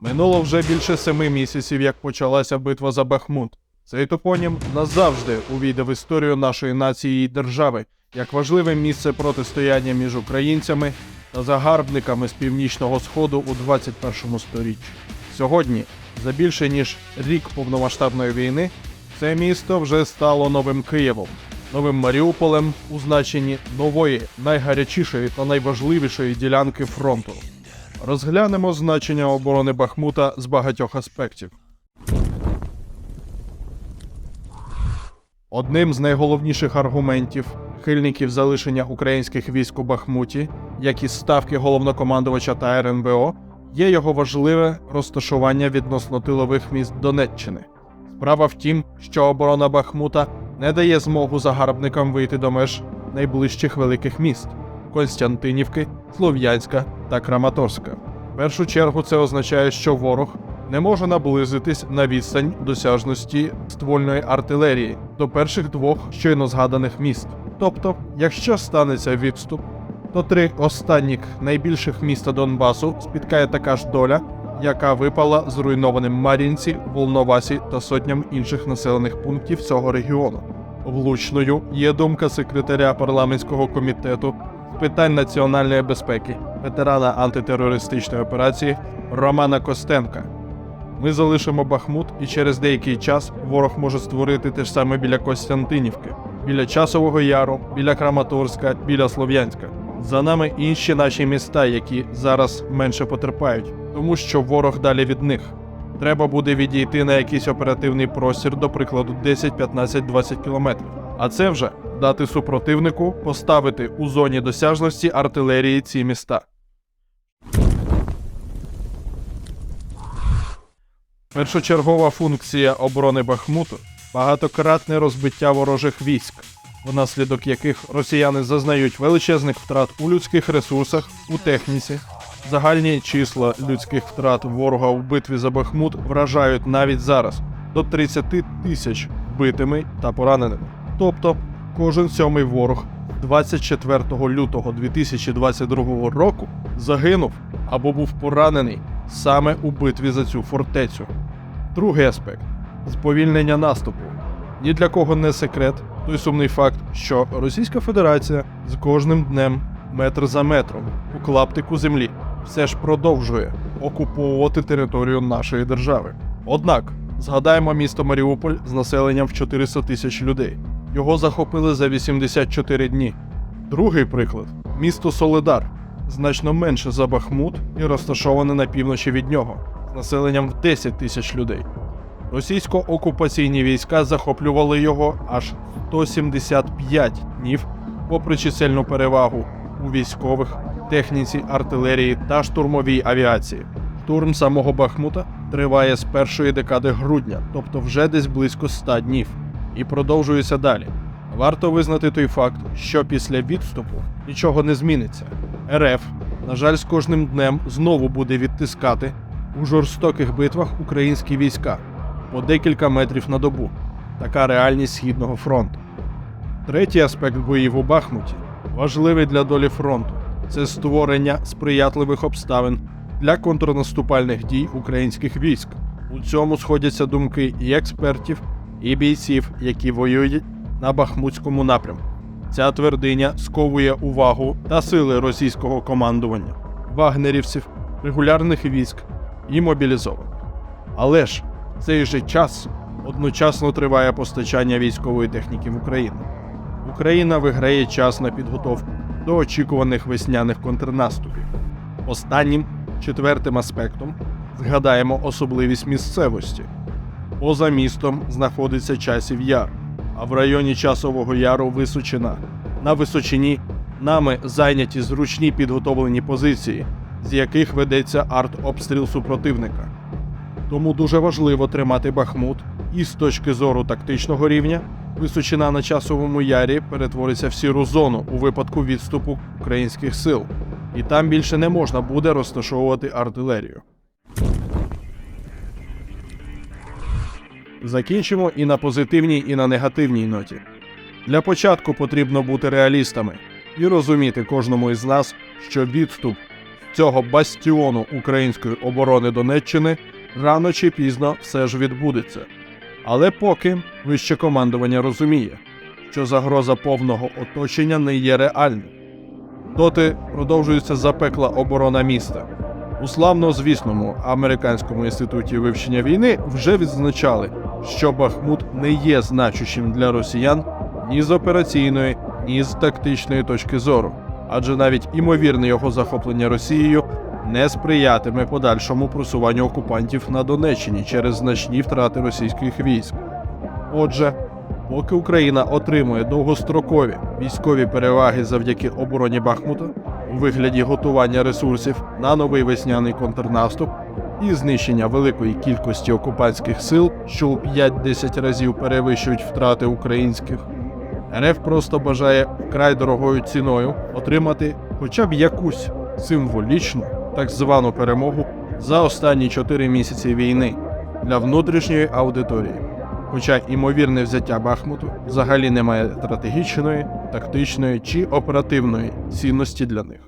Минуло вже більше семи місяців, як почалася битва за Бахмут. Цей топонім назавжди увійде в історію нашої нації і держави як важливе місце протистояння між українцями та загарбниками з північного сходу у 21 сторіччі. Сьогодні, за більше ніж рік повномасштабної війни, це місто вже стало новим Києвом, новим Маріуполем у значенні нової, найгарячішої та найважливішої ділянки фронту. Розглянемо значення оборони Бахмута з багатьох аспектів. Одним з найголовніших аргументів хильників залишення українських військ у Бахмуті, як і ставки головнокомандувача та РНБО, є його важливе розташування відносно тилових міст Донеччини. Справа в тім, що оборона Бахмута не дає змогу загарбникам вийти до меж найближчих великих міст Константинівки, Слов'янська та Краматорська. В першу чергу це означає, що ворог не може наблизитись на відстань досяжності ствольної артилерії до перших двох щойно згаданих міст. Тобто, якщо станеться відступ, то три останніх найбільших міста Донбасу спіткає така ж доля, яка випала зруйнованим Мар'їнці, Волновасі та сотням інших населених пунктів цього регіону. Влучною є думка секретаря парламентського комітету з питань національної безпеки, ветерана антитерористичної операції Романа Костенка. Ми залишимо Бахмут, і через деякий час ворог може створити те ж саме біля Костянтинівки, біля Часового Яру, біля Краматорська, біля Слов'янська. За нами інші наші міста, які зараз менше потерпають, тому що ворог далі від них. Треба буде відійти на якийсь оперативний простір, до прикладу, 10, 15, 20 кілометрів. А це вже дати супротивнику поставити у зоні досяжності артилерії ці міста. Першочергова функція оборони Бахмуту багатократне розбиття ворожих військ, внаслідок яких росіяни зазнають величезних втрат у людських ресурсах, у техніці. Загальні числа людських втрат ворога у битві за Бахмут вражають навіть зараз до 30 тисяч вбитими та пораненими. Тобто, кожен сьомий ворог 24 лютого 2022 року загинув або був поранений саме у битві за цю фортецю. Другий аспект сповільнення наступу. Ні для кого не секрет той сумний факт, що Російська Федерація з кожним днем, метр за метром, у клаптику землі, все ж продовжує окуповувати територію нашої держави. Однак згадаємо місто Маріуполь з населенням в 400 тисяч людей. Його захопили за 84 дні. Другий приклад місто Соледар, значно менше за Бахмут і розташоване на півночі від нього, з населенням в 10 тисяч людей. Російсько-окупаційні війська захоплювали його аж 175 днів, попри чисельну перевагу у військових, техніці, артилерії та штурмовій авіації. Штурм самого Бахмута триває з першої декади грудня, тобто вже десь близько 100 днів, і продовжується далі. Варто визнати той факт, що після відступу нічого не зміниться. РФ, на жаль, з кожним днем знову буде відтискати у жорстоких битвах українські війська по декілька метрів на добу. Така реальність Східного фронту. Третій аспект боїв у Бахмуті важливий для долі фронту це створення сприятливих обставин для контрнаступальних дій українських військ. У цьому сходяться думки і експертів, і бійців, які воюють на Бахмутському напрямку. Ця твердиня сковує увагу та сили російського командування, вагнерівців, регулярних військ і мобілізованих. Але ж в цей же час одночасно триває постачання військової техніки в Україну. Україна виграє час на підготовку до очікуваних весняних контрнаступів. Останнім четвертим аспектом згадаємо особливість місцевості. Поза містом знаходиться часів яр, а в районі часового яру Височина. На височині нами зайняті зручні підготовлені позиції, з яких ведеться артобстріл супротивника. Тому дуже важливо тримати Бахмут і з точки зору тактичного рівня. Височина на часовому ярі перетвориться в сіру зону у випадку відступу українських сил, і там більше не можна буде розташовувати артилерію. Закінчимо і на позитивній, і на негативній ноті. Для початку потрібно бути реалістами і розуміти кожному із нас, що відступ цього бастіону української оборони Донеччини рано чи пізно все ж відбудеться. Але поки вище командування розуміє, що загроза повного оточення не є реальною. Доти продовжується запекла оборона міста. У славнозвісному американському інституті вивчення війни вже відзначали, що Бахмут не є значущим для росіян ні з операційної, ні з тактичної точки зору, адже навіть імовірне його захоплення Росією не сприятиме подальшому просуванню окупантів на Донеччині через значні втрати російських військ. Отже, поки Україна отримує довгострокові військові переваги завдяки обороні Бахмута у вигляді готування ресурсів на новий весняний контрнаступ і знищення великої кількості окупантських сил, що у 5-10 разів перевищують втрати українських, РФ просто бажає вкрай дорогою ціною отримати хоча б якусь символічну так звану перемогу за останні 4 місяці війни для внутрішньої аудиторії. Хоча імовірне взяття Бахмуту взагалі не має стратегічної, тактичної чи оперативної цінності для них.